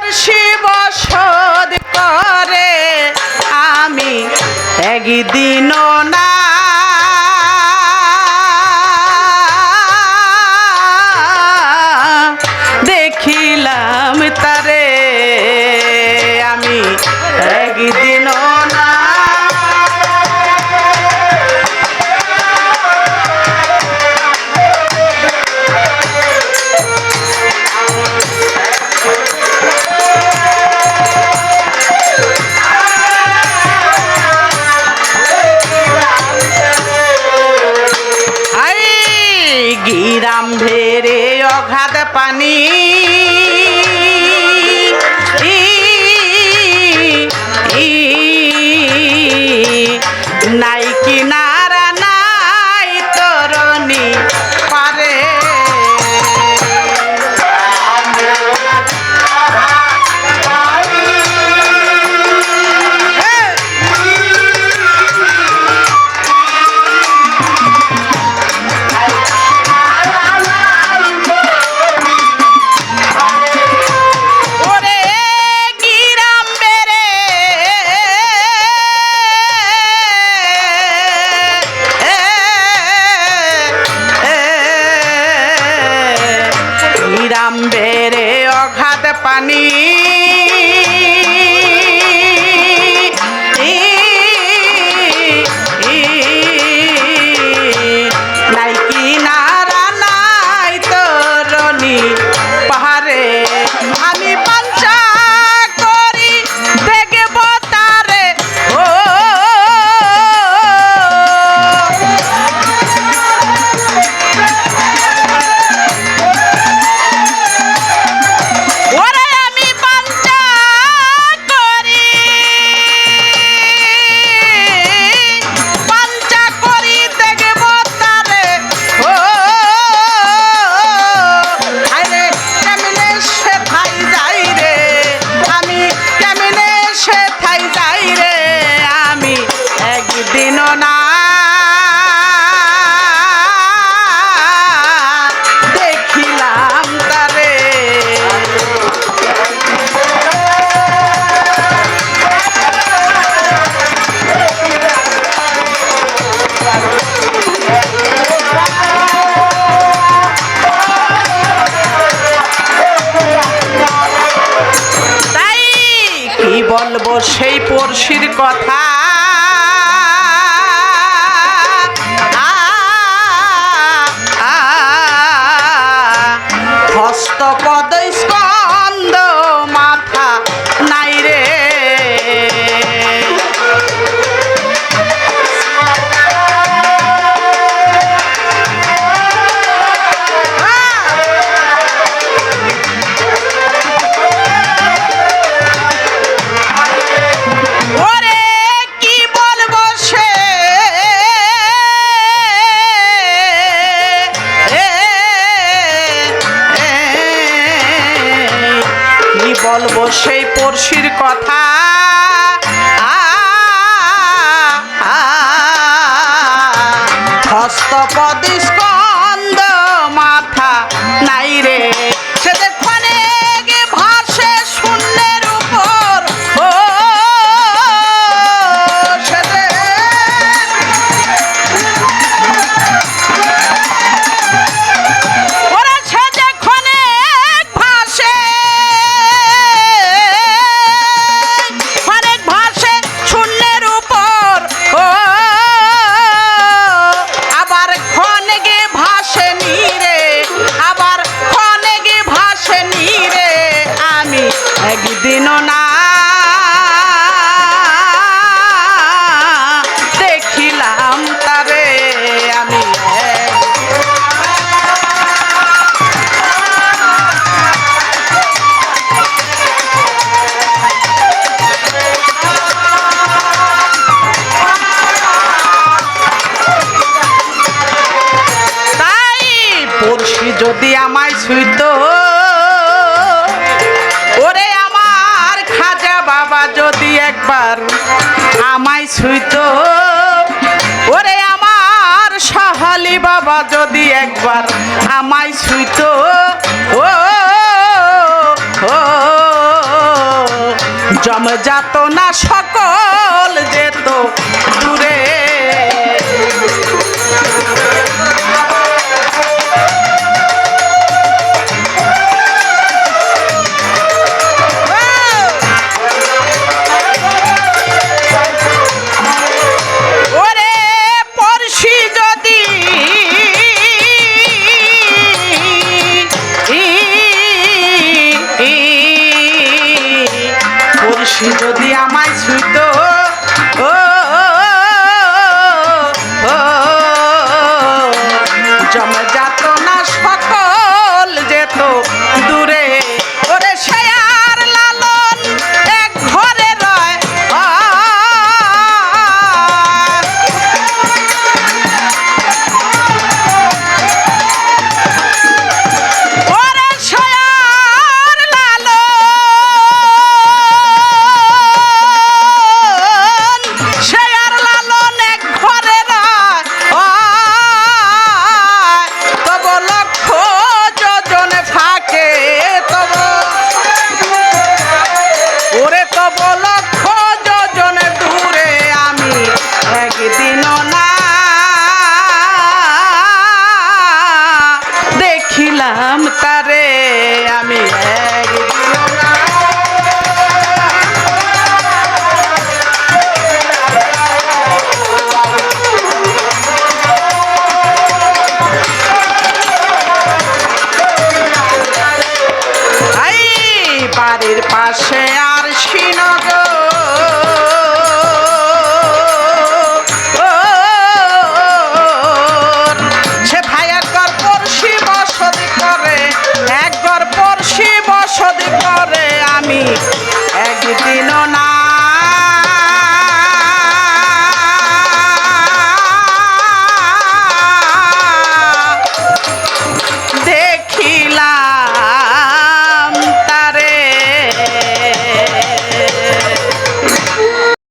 পরশি বসত করে। আমি একদিনও না রে অঘাত পানি। নামবে রে অঘাত পানি। ও সেই পড়শির কথা। বলব সেই পড়শির কথা হস্তপদ যদি আমায় শুইত ওরে আমার খাজা বাবা যদি একবার আমায় শুইত ওরে আমার সাহালি বাবা যদি একবার আমায় শুইত ও, জম যাত না সকল যেত দূরে। যদি আমায় সুতো ও জমে যাত না সকল যেত নাম তারে আমি পাশে